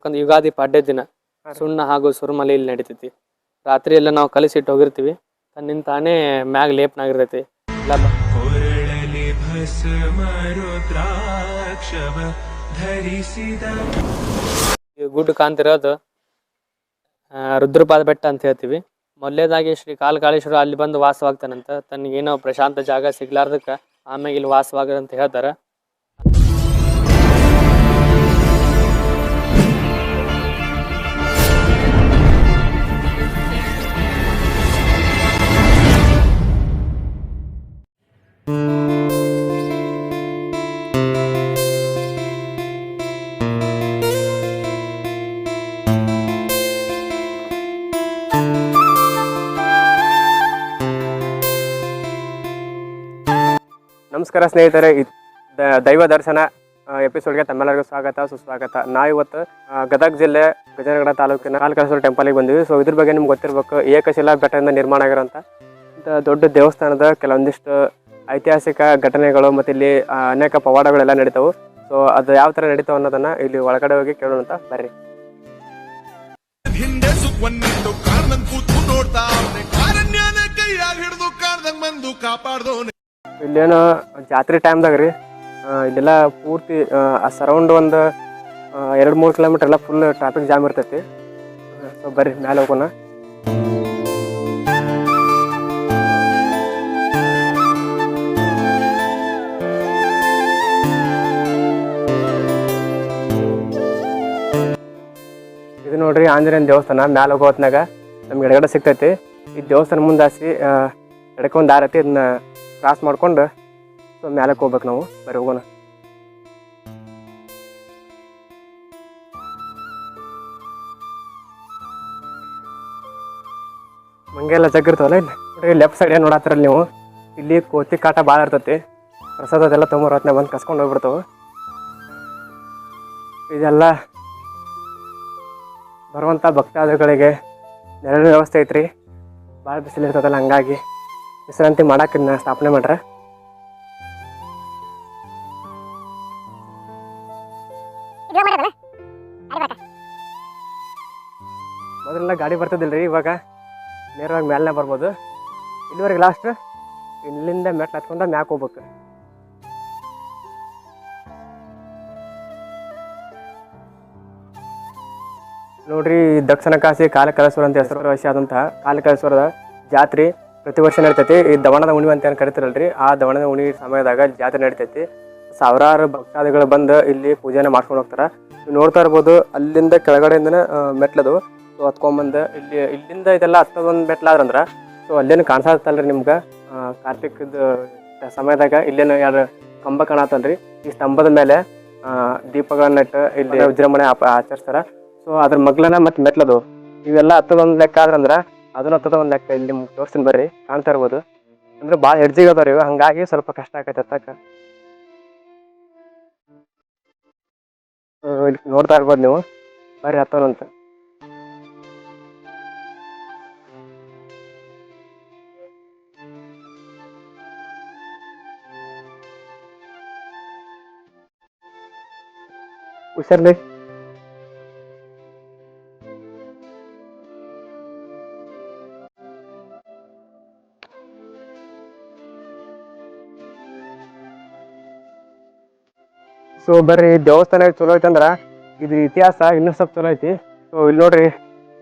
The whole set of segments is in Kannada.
ಯಾಕಂದ್ರೆ ಯುಗಾದಿ ಪಾಡ್ಯ ದಿನ. ಸುಣ್ಣ ಹಾಗೂ ಸುರುಮಲೆ ಇಲ್ಲಿ ನಡೀತೈತಿ. ರಾತ್ರಿ ಎಲ್ಲ ನಾವು ಕಲಿಸಿಟ್ಟು ಹೋಗಿರ್ತೀವಿ. ತನ್ನಿಂದ ತಾನೇ ಮ್ಯಾಗ್ ಲೇಪನಾಗಿರ್ತೈತಿ. ಎಲ್ಲ ಬ- ಕೊರಳಲಿ ಭಸ್ಮ ರುದ್ರಾಕ್ಷವ ಧರಿಸಿದ. ಈ ಗುಡ್ಡ ಕಾಣ್ತಿರೋದು ರುದ್ರಪಾದ ಬೆಟ್ಟ ಅಂತ ಹೇಳ್ತೀವಿ. ಮೊದಲೇದಾಗಿ ಶ್ರೀ ಕಾಲಕಾಳೇಶ್ವರ ಅಲ್ಲಿ ಬಂದು ವಾಸವಾಗ್ತಾನಂತ. ತನಗೇನೋ ಪ್ರಶಾಂತ ಜಾಗ ಸಿಗ್ಲಾರ್ದಕ್ಕೆ ಆಮ್ಯಾಗ ಇಲ್ಲಿ ವಾಸವಾಗದಂತ ಅಂತ ಹೇಳ್ತಾರ. ನಮಸ್ಕಾರ ಸ್ನೇಹಿತರೆ. ದೈವ ದರ್ಶನ ಎಪಿಸೋಡ್ಗೆ ತಮ್ಮೆಲ್ಲರಿಗೂ ಸ್ವಾಗತ ಸುಸ್ವಾಗತ. ನಾ ಇವತ್ತು ಗದಗ ಜಿಲ್ಲೆ ಗಜನಗಡ ತಾಲೂಕಿನ ಕಾಲಕೇಶ್ವರ ಟೆಂಪಲ್ಗೆ ಬಂದಿವಿ. ಸೊ ಇದ್ರ ಬಗ್ಗೆ ನಿಮ್ಗೆ ಗೊತ್ತಿರಬೇಕು ಏಕಶಿಲಾ ಬೆಟ್ಟದಿಂದ ನಿರ್ಮಾಣ ಆಗಿರೋಂಥ ದೊಡ್ಡ ದೇವಸ್ಥಾನದ ಕೆಲವೊಂದಿಷ್ಟು ಐತಿಹಾಸಿಕ ಘಟನೆಗಳು ಮತ್ತು ಇಲ್ಲಿ ಅನೇಕ ಪವಾಡಗಳೆಲ್ಲ ನಡೀತಾವು. ಸೊ ಅದು ಯಾವ ಥರ ನಡೀತಾವ ಅನ್ನೋದನ್ನ ಇಲ್ಲಿ ಒಳಗಡೆ ಹೋಗಿ ಕೇಳೋಣ ಅಂತ ಬರ್ರಿ. ಇಲ್ಲೇನು ಜಾತ್ರೆ ಟೈಮ್ದಾಗ ರೀ ಆ, ಇಲ್ಲೆಲ್ಲ ಪೂರ್ತಿ ಸರೌಂಡ್ ಒಂದು ಎರಡು ಮೂರು ಕಿಲೋಮೀಟರ್ ಎಲ್ಲ ಫುಲ್ ಟ್ರಾಫಿಕ್ ಜಾಮ್ ಇರ್ತೈತಿ. ಸೊ ಬರ್ರಿ ಮ್ಯಾಲೆ ಹೋಗೋಣ. ಇದು ನೋಡ್ರಿ ಆಂಜನೇಯನ ದೇವಸ್ಥಾನ ಮ್ಯಾಲೆ ಹೋಗೋ ಹೊತ್ನಾಗ ನಮ್ಗೆ ಎಡಗಡೆ ಸಿಗ್ತೈತಿ. ಈ ದೇವಸ್ಥಾನ ಮುಂದಾಸಿ ಎಡಕ್ಕೆ ಒಂದು ದಾರಿ ಇದನ್ನ ಕ್ರಾಸ್ ಮಾಡ್ಕೊಂಡು ಸೊ ಮ್ಯಾಲಕ್ಕೆ ಹೋಗ್ಬೇಕು ನಾವು. ಬರೀ ಹೋಗೋಣ. ಮಂಗೆಲ್ಲ ಜಗ್ಗಿರ್ತಾವಲ್ಲ ಇಲ್ಲಿ? ಲೆಫ್ಟ್ ಸೈಡ್ ಏನು ನೋಡತ್ತಾರಲ್ಲ ನೀವು? ಇಲ್ಲಿ ಕೋತಿ ಕಾಟ ಭಾಳ ಇರ್ತೈತಿ. ಪ್ರಸಾದ ಅದೆಲ್ಲ ತೊಗೊಂಬರೋ ಹೊತ್ನಾಗ ಬಂದು ಕಸ್ಕೊಂಡು ಹೋಗ್ಬಿಡ್ತಾವೆ. ಇದೆಲ್ಲ ಬರುವಂಥ ಭಕ್ತಾದಿಗಳಿಗೆ ನೆರಳಿನ ವ್ಯವಸ್ಥೆ ಐತ್ರಿ. ಭಾಳ ಬಿಸಿಲಿರ್ತದಲ್ಲ, ಹಂಗಾಗಿ ವಿಶ್ರಾಂತಿ ಇದನ್ನ ಸ್ಥಾಪನೆ ಮಾಡ್ರೆ. ಮೊದಲೆಲ್ಲ ಬರ್ತದಿಲ್ಲ ರೀ ಇವಾಗ? ನೇರವಾಗಿ ಮೇಲೆ ಬರ್ಬೋದು. ಇಲ್ಲಿವರೆಗೆ ಲಾಸ್ಟ್ ಇಲ್ಲಿಂದ ಮೆಟ್ಲು ಹತ್ಕೊಂಡ ಮ್ಯಾಕ್ ಹೋಗ್ಬೇಕು. ನೋಡ್ರಿ, ದಕ್ಷಿಣ ಕಾಶಿ ಕಾಲಕಲೇಶ್ವರ ಅಂತ ಹೆಸರುವಾಸಿ ಆದಂತಹ ಕಾಲಕಲೇಶ್ವರದ ಜಾತ್ರೆ ಪ್ರತಿ ವರ್ಷ ನಡಿತೈತಿ. ಈ ದವಣದ ಉಣಿವೆ ಅಂತ ಏನು ಕರಿತಿರಲ್ರಿ? ಆ ದವಣದ ಉಣಿ ಸಮಯದಾಗ ಜಾತ್ರೆ ನಡಿತೈತಿ. ಸಾವಿರಾರು ಭಕ್ತಾದಿಗಳು ಬಂದು ಇಲ್ಲಿ ಪೂಜೆನ ಮಾಡ್ಕೊಂಡು ಹೋಗ್ತಾರ. ನೋಡ್ತಾ ಇರ್ಬೋದು, ಅಲ್ಲಿಂದ ಕೆಳಗಡೆಯಿಂದನೇ ಮೆಟ್ಲದು ಸೊ ಹತ್ಕೊಂಬಂದು ಇಲ್ಲಿ ಇಲ್ಲಿಂದ ಇದೆಲ್ಲ ಹತ್ತದೊಂದು ಅಂದ್ರೆ ಸೊ ಅಲ್ಲೇನು ರೀ ನಿಮ್ಗೆ? ಕಾರ್ತಿಕದ ಸಮಯದಾಗ ಇಲ್ಲೇನು ಯಾರು ಕಂಬ ರೀ ಈ ಸ್ತಂಭದ ಮೇಲೆ ದೀಪಗಳನ್ನಿಟ್ಟು ಇಲ್ಲಿ ವಿಜೃಂಭಣೆ ಆಚರಿಸ್ತಾರ. ಸೊ ಅದ್ರ ಮಗ್ಲನ ಮತ್ತೆ ಮೆಟ್ಲದು ಇವೆಲ್ಲ ಹತ್ತದೊಂದು ಲೆಕ್ಕ ಆದ್ರಂದ್ರ ಅದನ್ನ ಹತ್ತದ ಒಂದು ಲೆಕ್ಕ ಇಲ್ಲಿ ನಿಮ್ಗೆ ತೋರಿಸ್ತೀನಿ ಬರ್ರಿ ಕಾಣ್ತಾ ಇರ್ಬೋದು. ಅಂದ್ರೆ ಭಾಳ ಹೆಡ್ಜಿಗೆ ಅದಾವ್ರಿ ರೀ ಹಂಗಾಗಿ ಸ್ವಲ್ಪ ಕಷ್ಟ ಆಕೈತೆ ಹತ್ತಕ್ಕ. ಇಲ್ಲಿ ನೋಡ್ತಾ ಇರ್ಬೋದು ನೀವು. ಬರ್ರಿ ಹತ್ತೋಣಂತ ಹುಷಾರ್ಲಿ. ಸೊ ಬರ್ರಿ ದೇವಸ್ಥಾನ ಚಲೋ ಐತಂದ್ರ ಇದು ಇತಿಹಾಸ ಇನ್ನೂ ಸ್ವಲ್ಪ ಚಲೋ ಐತಿ. ಸೊ ಇಲ್ಲಿ ನೋಡ್ರಿ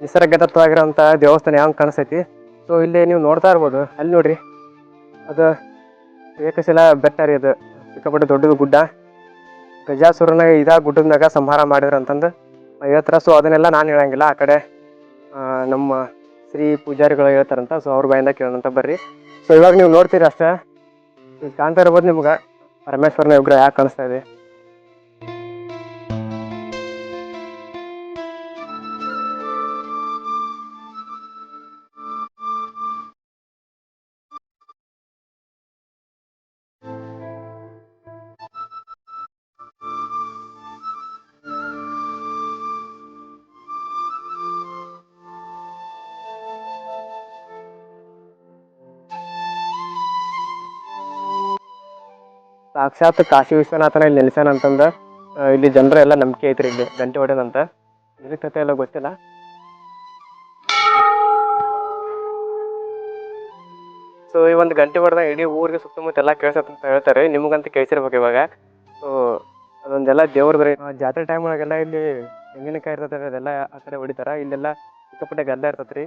ನಿಸರ್ಗದತ್ತವಾಗಿರೋಂಥ ದೇವಸ್ಥಾನ ಯಾವ ಕಾಣಿಸ್ತೈತಿ. ಸೊ ಇಲ್ಲಿ ನೀವು ನೋಡ್ತಾ ಇರ್ಬೋದು, ಅಲ್ಲಿ ನೋಡ್ರಿ. ಅದು ಏಕಶಿಲಾ ಬೆಟ್ಟ ರೀ ಅದು, ಸಿಕ್ಕಾಪಟ್ಟೆ ದೊಡ್ಡದು ಗುಡ್ಡ. ಗಜಾಸುರನ ಇದ ಗುಡ್ಡದಾಗ ಸಂಹಾರ ಮಾಡಿದ್ರು ಅಂತಂದು ಹೇಳ್ತಾರ. ಸೊ ಅದನ್ನೆಲ್ಲ ನಾನು ಹೇಳಂಗಿಲ್ಲ. ಆ ಕಡೆ ನಮ್ಮ ಶ್ರೀ ಪೂಜಾರಿಗಳು ಹೇಳ್ತಾರಂತ. ಸೊ ಅವ್ರ ಬಾಯಿಂದ ಕೇಳೋಣಂತ ಬರ್ರಿ. ಸೊ ಇವಾಗ ನೀವು ನೋಡ್ತೀರಿ ಅಷ್ಟೇ. ಕಾಣ್ತಾ ಇರ್ಬೋದು ನಿಮ್ಗೆ. ಪರಮೇಶ್ವರನ ವಿಗ್ರಹ ಯಾಕೆ ಕಾಣಿಸ್ತಾ ಇದೆ? ಸಾಕ್ಷಾತ್ ಕಾಶಿ ವಿಶ್ವನಾಥನ ಇಲ್ಲಿ ನೆಲೆಸ್ಯಾನ ಅಂತಂದ ಇಲ್ಲಿ ಜನರೆಲ್ಲ ನಂಬಿಕೆ ಐತ್ರಿ ಇಲ್ಲಿ ಗಂಟೆ ಹೊಡೆದಂತ ನಿರೀಕ್ಷತೆ ಎಲ್ಲ ಗೊತ್ತಿಲ್ಲ. ಸೊ ಈ ಒಂದು ಗಂಟೆ ಹೊಡೆದ ಇಡೀ ಊರಿಗೆ ಸುತ್ತಮುತ್ತ ಎಲ್ಲ ಕೇಳ್ಸತ್ತೆ ಅಂತ ಹೇಳ್ತಾರೆ. ನಿಮಗಂತ ಕೇಳಿಸಿರ್ಬೇಕು ಇವಾಗ. ಸೊ ಅದೊಂದೆಲ್ಲ ದೇವ್ರ ಆ, ಜಾತ್ರೆ ಟೈಮ್ ಒಳಗೆಲ್ಲ ಇಲ್ಲಿ ತೆಂಗಿನಕಾಯಿ ಇರ್ತದೆ ಅದೆಲ್ಲ ಆ ಕಡೆ ಹೊಡಿತಾರ. ಇಲ್ಲೆಲ್ಲ ಸಿಕ್ಕಾಪಟ್ಟೆ ಗದ್ದ ಇರ್ತೈತೆ ರೀ.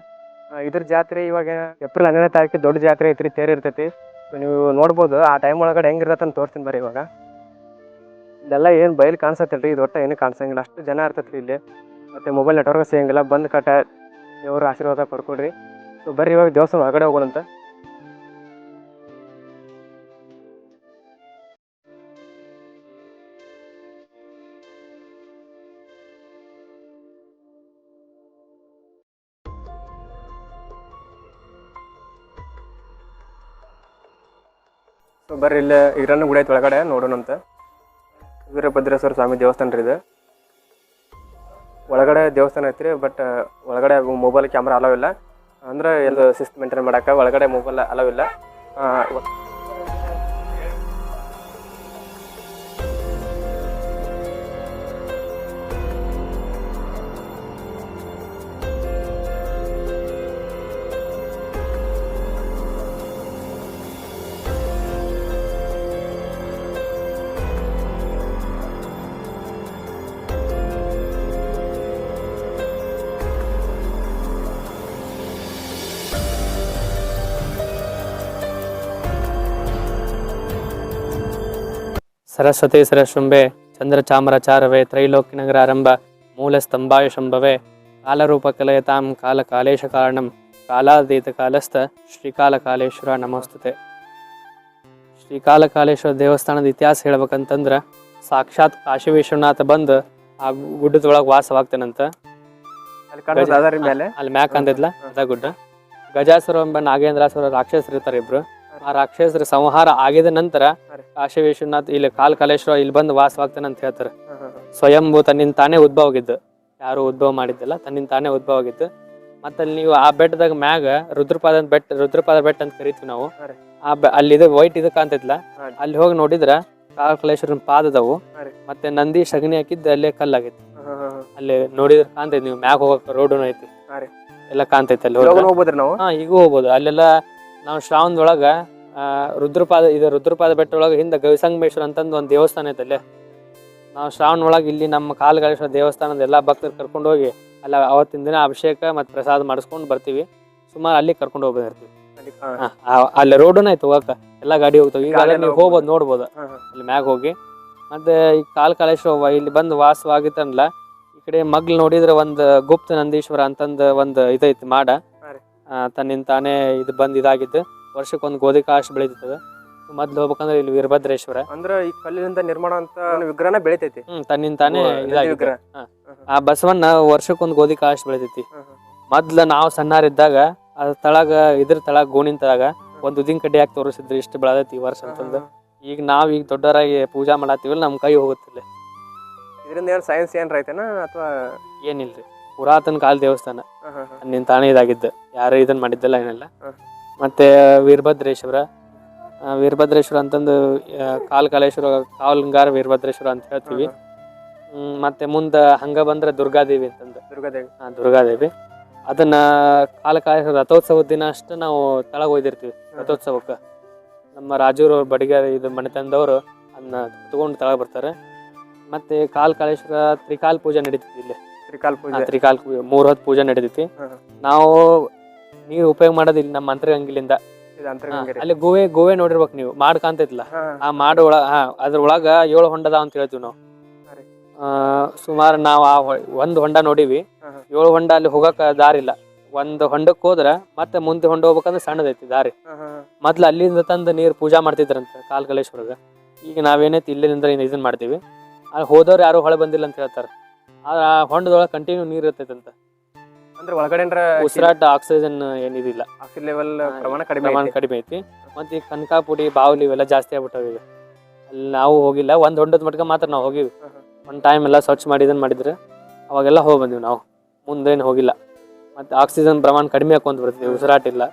ಇದ್ರ ಜಾತ್ರೆ ಇವಾಗ ಏಪ್ರಿಲ್ ಹನ್ನೆರಡನೇ ತಾರೀಕು ದೊಡ್ಡ ಜಾತ್ರೆ ಐತ್ರಿ ತೇರು ಇರ್ತೈತಿ. ಸೊ ನೀವು ನೋಡ್ಬೋದು, ಆ ಟೈಮ್ ಒಳಗಡೆ ಹೆಂಗಿರತ್ತೆ ಅಂತ ತೋರಿಸ್ತೀನಿ ಬರ್ರಿ ಇವಾಗ. ಇದೆಲ್ಲ ಏನು ಬಯಲು ಕಾಣಿಸತ್ತಲ್ಲ ರೀ ಇದು ಒಟ್ಟು ಏನು ಕಾಣಿಸಂಗಿಲ್ಲ. ಅಷ್ಟು ಜನ ಇರ್ತೈತೆ ಇಲ್ಲಿ. ಮತ್ತು ಮೊಬೈಲ್ ನೆಟ್ವರ್ಕ್ ಸಿಗಂಗಿಲ್ಲ ಬಂದು ಕಟ್ಟ ದೇವ್ರ ಆಶೀರ್ವಾದ ಪಡ್ಕೊಡ್ರಿ ಸೊ ಬರ್ರಿ ಇವಾಗ ದೇವಸ್ಥಾನ ಒಳಗಡೆ ಹೋಗೋಣಂತ. ಬರ್ರಿ, ಇಲ್ಲೇ ಈರಣ್ಣ ಗುಡಿ ಐತೆ ಒಳಗಡೆ ನೋಡೋಣಂತ ವೀರಭದ್ರೇಶ್ವರ ಸ್ವಾಮಿ ದೇವಸ್ಥಾನ ರೀ ಇದು. ಒಳಗಡೆ ದೇವಸ್ಥಾನ ಐತ್ರಿ ಬಟ್ ಒಳಗಡೆ ಮೊಬೈಲ್ ಕ್ಯಾಮ್ರಾ ಅಲೋ ಇಲ್ಲ. ಅಂದ್ರೆ ಎಲ್ಲ ಸಿಸ್ಟ್ ಮೇಂಟೈನ್ ಮಾಡಕ್ಕೆ ಒಳಗಡೆ ಮೊಬೈಲ್ ಅಲೋ ಇಲ್ಲ. ಆ, ಶೃಂಭೆ ಚಂದ್ರಚಾಮರಚಾರವೇ ತ್ರೈಲೋಕ್ಯನಗರ ಆರಂಭ ಮೂಲ ಸ್ತಂಭಾಯ ಶಂಭವೇ. ಕಾಲರೂಪ ಕಲಯತಾಂ ಕಾಲ ಕಾಲೇಶ ಕಾರಣಂ ಕಾಲಾದೀತ ಕಾಲಸ್ಥ ಶ್ರೀಕಾಲ ಕಾಲೇಶ್ವರ ನಮಸ್ತುತೆ. ಶ್ರೀಕಾಲ ಕಾಲೇಶ್ವರ ದೇವಸ್ಥಾನದ ಇತಿಹಾಸ ಹೇಳ್ಬೇಕಂತಂದ್ರ ಸಾಕ್ಷಾತ್ ಕಾಶಿ ವಿಶ್ವನಾಥ ಬಂದು ಆ ಗುಡ್ಡದೊಳಗೆ ವಾಸವಾಗ್ತೇನಂತ? ಅಲ್ಲಿ ಮ್ಯಾಕ್ ಅಂದಿದ್ಲ? ಅದ ಗುಡ್ಡ. ಗಜಾಸುರ ಎಂಬ ನಾಗೇಂದ್ರಾಸುರ ರಾಕ್ಷಸರು ಇರ್ತಾರೆ ಇಬ್ರು ಆ ರಾಕ್ಷಸರ ಸಂಹಾರ ಆಗಿದ ನಂತರ. ಕಾಶಿ ವಿಶ್ವನಾಥ್ ಇಲ್ಲಿ ಕಾಲ್ ಕಾಲೇಶ್ವರ ಇಲ್ಲಿ ಬಂದು ವಾಸವಾಗ್ತಾನೆ ಅಂತ ಹೇಳ್ತಾರೆ. ಸ್ವಯಂಭೂ ತನ್ನಿಂದ ತಾನೇ ಉದ್ಭವ ಆಗಿದ್ದು. ಯಾರು ಉದ್ಭವ ಮಾಡಿದ್ದಿಲ್ಲ ತನ್ನಿಂದ ತಾನೇ ಉದ್ಭವ ಆಗಿದ್ದು. ಮತ್ತೆ ಅಲ್ಲಿ ನೀವು ಆ ಬೆಟ್ಟದಾಗ ಮ್ಯಾಗ ರುದ್ರಪಾದ ಬೆಟ್ಟ ರುದ್ರಪಾದ ಬೆಟ್ಟ ಅಂತ ಕರಿತೀವಿ ನಾವು. ಆ ಬೆ- ಅಲ್ಲಿ ಇದು ವೈಟ್ ಇದು ಕಾಣ್ತೈತ್ಲ ಅಲ್ಲಿ ಹೋಗಿ ನೋಡಿದ್ರ ಕಾಲಕಲೇಶ್ವರನ ಪಾದದವು. ಮತ್ತೆ ನಂದಿ ಸಗಣಿ ಹಾಕಿದ್ದು ಅಲ್ಲೇ ಕಲ್ಲಾಗೈತಿ ಹಾ, ಹಾ, ಹಾ. ಅಲ್ಲಿ ನೋಡಿದ್ರೆ ಕಾಣ್ತೈತಿ ನೀವು ಮ್ಯಾಗ ಹೋಗಕ್ಕೆ ರೋಡ್ ಐತಿ. ಎಲ್ಲ ಕಾಣ್ತೈತಿ ಅಲ್ಲಿ ಇವಾಗ ಹೋದ್ರೆ. ಹೋಗ್ಬೋದ್ರಿ ನಾವು? ಹಾ ಈಗೂ ಹೋಗ್ಬೋದು. ಅಲ್ಲೆಲ್ಲ ನಾವು ಶ್ರಾವಣದೊಳಗೆ ರುದ್ರಪಾದ ಇದು ರುದ್ರಪಾದ ಬೆಟ್ಟ ಒಳಗ ಹಿಂದೆ ಗವಿಸಂಗಮೇಶ್ವರ ಅಂತಂದು ಒಂದು ದೇವಸ್ಥಾನ ಐತೆ ಅಲ್ಲೇ. ನಾವು ಶ್ರಾವಣ ಒಳಗೆ ಇಲ್ಲಿ ನಮ್ಮ ಕಾಲಗಳೇಶ್ವರ ದೇವಸ್ಥಾನದ ಎಲ್ಲ ಭಕ್ತರು ಕರ್ಕೊಂಡು ಹೋಗಿ ಅಲ್ಲ ಅವತ್ತಿನ ದಿನ ಅಭಿಷೇಕ ಮತ್ತು ಪ್ರಸಾದ ಮಾಡಿಸ್ಕೊಂಡು ಬರ್ತೀವಿ. ಸುಮಾರು ಅಲ್ಲಿ ಕರ್ಕೊಂಡು ಹೋಗ್ಬಿರ್ತೀವಿ ಅಲ್ಲಿ- ಆಯ್ತು ರೋಡನ ಐತೆ ಹೋಗಕ್ಕ. ಎಲ್ಲ ಗಾಡಿ ಹೋಗ್ತಾವೆ. ಈಗ ನೀವು ಹೋಗ್ಬೋದು. ನೋಡ್ಬೋದು. ಅಲ್ಲಿ ಮ್ಯಾಗ ಹೋಗಿ. ಮತ್ತೆ ಈ ಕಾಲ್ ಕಾಲೇಶ್ವರ ಇಲ್ಲಿ ಬಂದು ವಾಸವಾಗಿತ್ತಲ್ಲ ಈ ಕಡೆ ಮಗ್ಲು ನೋಡಿದ್ರೆ ಒಂದು ಗುಪ್ತ ನಂದೀಶ್ವರ ಅಂತಂದು ಒಂದು ಇದೈತಿ ಮಾಡ. ತನ್ನಿಂದ ತಾನೇ ಇದು ಬಂದ್ ಇದಾಗಿದ್ದು. ವರ್ಷಕ್ಕೊಂದು ಗೋಧಿ ಕಾಶ್ ಬೆಳೀತದೆ ಮೊದ್ಲು ಹೋಗ್ಬೇಕಂದ್ರೆ ಇಲ್ಲಿ ವೀರಭದ್ರೇಶ್ವರ. ಅಂದ್ರ ಈ ಕಲ್ಲಿನಿಂದ ನಿರ್ಮಾಣ ಅಂತ ವಿಗ್ರಹ ಬೆಳಿತೈತಿ. ಹ್ಮ್ ತನ್ನಿಂದ ತಾನೇ ವಿಗ್ರಹ. ಆ ಬಸವಣ್ಣ ವರ್ಷಕ್ಕೊಂದು ಗೋಧಿ ಕಾಶ್ ಬೆಳಿತೈತಿ ಮೊದ್ಲು ನಾವು ಸಣ್ಣಾರಿದ್ದಾಗ ಅದ್ರ ತಳಗ ಇದ್ರ ತಳಗ ಗೋಣಿನ ತಳಗ ಒಂದು ಉದಿನ ಕಡ್ಡಿ ಹಾಕಿ ತೋರಿಸಿದ್ರು ಇಷ್ಟು ಬೆಳದೈತಿ ಈ ವರ್ಷ ಅಂತಂದು. ಈಗ ನಾವ್ ಈಗ ದೊಡ್ಡವರಾಗಿ ಪೂಜಾ ಮಾಡತ್ತೀವಲ್ಲ ನಮ್ ಕೈ ಹೋಗುತ್ತಿಲ್ಲ ಇದರಿಂದ ಏನ್ ಸೈನ್ಸ್ ಏನ್ರ ಐತೆನ ಅಥವಾ ಏನಿಲ್ರಿ. ಪುರಾತನ ಕಾಲ ದೇವಸ್ಥಾನ. ನಿನ್ ತಾನೇ ಇದಾಗಿದ್ದು. ಯಾರು ಇದನ್ನ ಮಾಡಿದ್ದಲ್ಲ ಏನಿಲ್ಲ. ಮತ್ತೆ ವೀರಭದ್ರೇಶ್ವರ. ಆ, ವೀರಭದ್ರೇಶ್ವರ ಅಂತಂದು ಆ, ಕಾಲ್ ಕಾಲೇಶ್ವರ ವೀರಭದ್ರೇಶ್ವರ ಅಂತ ಹೇಳ್ತೀವಿ. ಹ್ಮ್, ಮತ್ತೆ ಮುಂದ ಹಂಗ ಬಂದ್ರೆ ದುರ್ಗಾದೇವಿ ಅಂತಂದು. ದುರ್ಗಾದೇವಿ. ಆ, ದುರ್ಗಾದೇವಿ. ಅದನ್ನ ಕಾಲ ಕಾಲೇಶ್ವರ ರಥೋತ್ಸವದ ದಿನ ಅಷ್ಟು ನಾವು ತಳಗ ಒಯ್ದಿರ್ತೀವಿ ರಥೋತ್ಸವಕ್ಕೆ. ನಮ್ಮ ರಾಜೂರು ಬಡಿಗೆ ಇದು ಮನೆತನದವರು ಅದನ್ನ ತಗೊಂಡು ತಳಗ ಬರ್ತಾರೆ. ಮತ್ತೆ ಕಾಲ್ ಕಾಲೇಶ್ವರ ತ್ರಿಕಾಲ್ ಪೂಜೆ ನಡೀತೈತಿ ಇಲ್ಲಿ. ತ್ರಿಕಾಲ್ ಆ, ಪೂಜೆ ತ್ರಿಕಾಲ್ ಪೂಜೆ ಮೂರ್ ಹೊತ್ತು ಪೂಜೆ ನಡೀತೈತಿ. ನಾವು. ನಾವು ನೀರು ಉಪಯೋಗ ಮಾಡೋದು ಇಲ್ಲಿ ನಮ್ಮ ಇದು ಅಂತರ್ಗಂಗೆ ರೀ. ಅಲ್ಲಿ ಗೋವೆ ಗೋವೆ ನೋಡಿರ್ಬೇಕು ನೀವು. ಮಾಡ್ ಕಾಂತೈತಿಲ್ಲ ಹಾ, ಆ ಮಾಡು ಒಳ ಹಾ ಅದ್ರ ಒಳಗ ಏಳು ಹೊಂಡದ ಅಂತ ಹೇಳ್ತೀವಿ ನಾವು. ಹಾ ರೀ. ಆ, ಸುಮಾರು ನಾವು ಆ ಹೊ- ಒಂದ್ ಹೊಂಡ ನೋಡಿವಿ. ಹಾ, ಹಾ. ಏಳು ಹೊಂಡ ಅಲ್ಲಿ ಹೋಗಕ ದಾರಿ ಇಲ್ಲ. ಒಂದ್ ಹೊಂಡಕ್ಕೆ ಹೋದ್ರ ಮತ್ತೆ ಮುಂದೆ ಹೊಂಡ ಹೋಗ್ಬೇಕಂದ್ರೆ ಸಣ್ಣದೈತಿ ದಾರಿ. ಹಾ, ಹಾ, ಹಾ. ಮೊದ್ಲು ಅಲ್ಲಿಂದ ತಂದು ನೀರು ಪೂಜಾ ಮಾಡ್ತಿದ್ರಂತ ಕಾಲ್ಗಲೇಶ್ವರದ ಈಗ ನಾವೇನೈತಿ ಇಲ್ಲಿಂದ ಇದನ್ನ ಮಾಡ್ತೀವಿ. ಅಲ್ಲಿ ಹೋದವ್ರು ಯಾರು ಹೊಳೆ ಬಂದಿಲ್ಲ ಅಂತ ಹೇಳ್ತಾರೆ. ಆದ್ರೆ ಆ ಹೊಂಡದೊಳಗೆ ಕಂಟಿನ್ಯೂ ನೀರು ಇರ್ತೈತಂತ. ಅಂದ್ರೆ ಒಳಗಡೆ ಉಸಿರಾಟ ಆಕ್ಸಿಜನ್ ಏನಿದಿಲ್ಲ ಆಕ್ಸಿಜನ್ ಲೆವೆಲ್ ಪ್ರಮಾಣ ಕಡಿಮೆ ಪ್ರಮಾಣ. ಕಡಿಮೆ ಐತಿ. ಮತ್ತೆ ಈ ಕನಕಾಪುಡಿ ಬಾವಲಿ ಇವೆಲ್ಲ ಜಾಸ್ತಿ ಆಗ್ಬಿಟ್ಟವೆ ಈಗ. ಅಲ್ಲಿ ನಾವು ಹೋಗಿಲ್ಲ ಒಂದ್ ಹೊಂಡದ ಮಟ್ಕ ಮಾತ್ರ ನಾವು ಹೋಗಿವಿ. ಒಂದು ಟೈಮ್ ಎಲ್ಲ ಸ್ವಚ್ಛ ಮಾಡಿ ಇದನ್ನ ಮಾಡಿದ್ರೆ ಅವಾಗೆಲ್ಲ ಹೋಗಿ ಬಂದಿವಿ ನಾವು. ಮುಂದೇನು ಹೋಗಿಲ್ಲ. ಮತ್ತೆ ಆಕ್ಸಿಜನ್ ಪ್ರಮಾಣ ಕಡಿಮೆ ಹಾಕೊಂತ ಬರ್ತೀವಿ ಉಸಿರಾಟ ಇಲ್ಲ.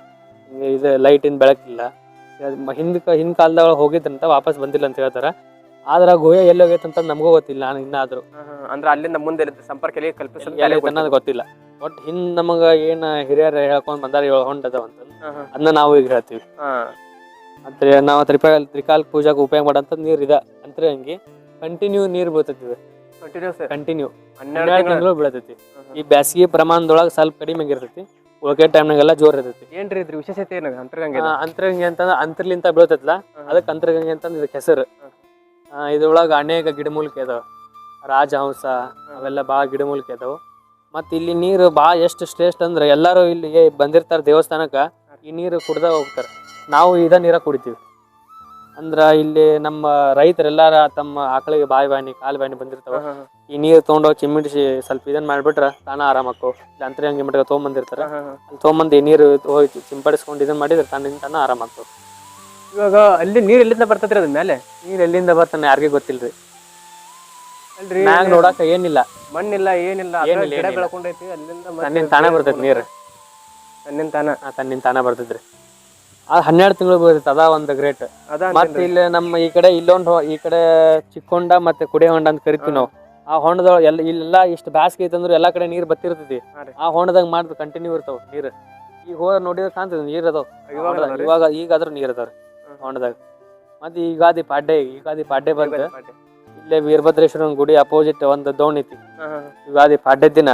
ಇದು ಲೈಟಿನ ಬೆಳಕಿಲ್ಲ. ಹಿಂದಕ್ಕೆ ಹಿಂದ್ ಕಾಲದಾಗ ಹೋಗಿದ್ರಂತ ವಾಪಸ್ ಬಂದಿಲ್ಲ ಅಂತ ಹೇಳ್ತಾರ. ಆದ್ರೆ ಗುಹೆ ಎಲ್ಲಿ ಹೋಗೈತೆ ಅಂತ ನಮಗೂ ಗೊತ್ತಿಲ್ಲ ನಾನು ಇನ್ನಾದ್ರು. ಅಂದ್ರೆ ಅಲ್ಲಿಂದ ಮುಂದೆ ಸಂಪರ್ಕ ಎಲ್ಲಿ ಕಲ್ಪಿಸೋದು ಅನ್ನೋದು ಗೊತ್ತಿಲ್ಲ. ಒಟ್ ಹಿಂದ್ ನಮಗ ಏನ ಹಿರಿಯರ ಹೇಳ್ಕೊಂಡ್ ಬಂದಾರ ಏಳು ಅಂತ ಅದನ್ನ ನಾವು ಈಗ ಹೇಳ್ತೀವಿ. ಅಂದ್ರೆ ನಾವು ತ್ರಿಪಾಲ್ ತ್ರಿಕಾಲ್ ಪೂಜಾಗ ಉಪಯೋಗ ಮಾಡಂತ ನೀರ್ ಇದ. ಅಂತರಂಗಿ ಕಂಟಿನ್ಯೂ ನೀರ್ ಬೀಳ್ತೈತಿ ಕಂಟಿನ್ಯೂ ಹನ್ನೆರಡು ತಿಂಗಳು. ಬೀಳತೈತಿ. ಈ ಬ್ಯಾಸಿಗೆ ಪ್ರಮಾಣದೊಳಗ ಸ್ವಲ್ಪ ಕಡಿಮೆ ಆಗಿರ್ತೈತಿ ಉಳಕೆ ಟೈಮ್ನಾಗೆಲ್ಲ ಜೋರ್ ಇರ್ತೈತಿ. ಏನ್ರಿ ಇದ್ರ ವಿಶೇಷತೆ ಏನು ಅಂತರ್ಗಂಗೆ ಅಂತರ್ಗಂಗೆ ಅಂತಂದ್ರ ಅಂತರ್ಲಿಂತ ಬೀಳ್ತೈತಲ್ಲ ಅದಕ್ಕೆ ಅಂತರಗಂಗೆ ಅಂತಂದ್ ಇದಕ್ಕೆ ಹೆಸರು. ಇದ್ರೊಳಗ ಅನೇಕ ಗಿಡಮೂಲಿಕೆ ಅದಾವ. ರಾಜಹಂಸ ಅವೆಲ್ಲ ಬಾಳ ಗಿಡಮೂಲಿಕೆ ಅದಾವ. ಮತ್ತ್ ಇಲ್ಲಿ ನೀರು ಭಾಳ ಎಷ್ಟು ಶ್ರೇಷ್ಠ ಅಂದ್ರೆ ಎಲ್ಲಾರು ಇಲ್ಲಿ ಬಂದಿರ್ತಾರೆ ದೇವಸ್ಥಾನಕ್ಕ ಈ ನೀರು ಕುಡ್ದ ಹೋಗ್ತಾರೆ. ನಾವು ಇದ ನೀರ ಕುಡಿತೀವಿ. ಅಂದ್ರ ಇಲ್ಲಿ ನಮ್ಮ ರೈತರೆಲ್ಲಾರ ತಮ್ಮ ಆಕಳಿಗೆ ಬಾಯಿ ಬಾನಿ ಕಾಲು ಬಾಣಿ ಬಂದಿರ್ತಾವ. ಈ ನೀರು ತೊಗೊಂಡೋಗಿ ಚಿಮ್ಮಿಡಿಸಿ ಸ್ವಲ್ಪ ಇದನ್ನ ಮಾಡ್ಬಿಟ್ರ ತಾನ ಆರಾಮಕ್ಕೋ ಹಂಗೆ ಮಟ್ಟ ತೊಗೊಂಬಂದಿರ್ತಾರ ಅಲ್ಲಿ ತೊಗೊಂಬಂದು ಈ ನೀರು ಹೋಗಿ ಸಿಂಪಡಿಸ್ಕೊಂಡು ಇದನ್ನ ಮಾಡಿದ್ರೆ ತಾನ ತಾನ ಆರಾಮಾಗ್ತವ ಇವಾಗ ಅಲ್ಲಿ ನೀರ್ ಎಲ್ಲಿಂದ ಬರ್ತದ್ರಿ ಅದ್ರ ಮೇಲೆ ನೀರ್ ಎಲ್ಲಿಂದ ಬರ್ತಾನೆ ಯಾರಿಗೂ ಗೊತ್ತಿಲ್ರಿ. ಮ್ಯಾಗ ನೋಡಾಕ ಏನಿಲ್ಲ. ಮಣ್ಣಿಲ್ಲ ಏನಿಲ್ಲ. ಅದ್ರಾಗ ಏನಿಲ್ಲ, ಗಿಡ ಏನಿಲ್ಲ. ಬೆಳ್ಕೊಂಡೈತಿ ಅಲ್ಲಿಂದ ಮತ್ತೆ ತನ್ನಿಂದ ತಾನೇ ಬರ್ತೈತಿ ನೀರು. ತನ್ನಿಂದ ತಾನ. ಆ, ತನ್ನಿಂದ ತಾನ ಬರ್ತೈತ್ರಿ. ಆ ಹನ್ನೆರಡು ತಿಂಗಳು ಬರ್ತೈತಿ ಅದ ಒಂದು ಗ್ರೇಟ್. ಅದ ಮತ್ತೆ ಇಲ್ಲಿ ನಮ್ಮ ಈ ಕಡೆ ಇಲ್ಲೊಂದು ಈ ಕಡೆ ಚಿಕ್ಕೊಂಡ ಮತ್ತೆ ಕುಡಿ ಹೊಂಡ ಅಂತ ಕರಿತೀವಿ ನಾವು. ಆ ಹೊಂಡದೊಳಗೆ ಎಲ್ಲ ಇಲ್ಲೆಲ್ಲ ಇಷ್ಟು ಬ್ಯಾಸ್ಗೆ ಐತಂದ್ರೆ ಎಲ್ಲಾ ಕಡೆ ನೀರ್ ಬತ್ತಿರ್ತೈತಿ. ಹಾ ರೀ. ಆ ಹೊಂಡದಾಗ ಮಾಡಿದ್ರು ಕಂಟಿನ್ಯೂ ಇರ್ತಾವ ನೀರು. ಈಗ ಹೋದ ನೋಡಿದ್ರೆ ಕಾಣ್ತದೆ ನೀರ್ ಅದಾವ. ಇವಾಗ? ಇವಾಗ ಈಗ ಆದ್ರೂ ನೀರ್ ಅದಾವ್ರಿ ಹೊಂಡದಾಗ. ಮತ್ತೆ ಯುಗಾದಿ ಪಾಡ್ಯ ಯುಗಾದಿ ಪಾಡ್ಯ ಬಂತ. ಇಲ್ಲೇ ವೀರಭದ್ರೇಶ್ವರನ ಗುಡಿ ಅಪೋಸಿಟ್ ಒಂದು ದೋಣಿ ಐತಿ. ಯುಗಾದಿ ಪಾಡ್ಯದ ದಿನ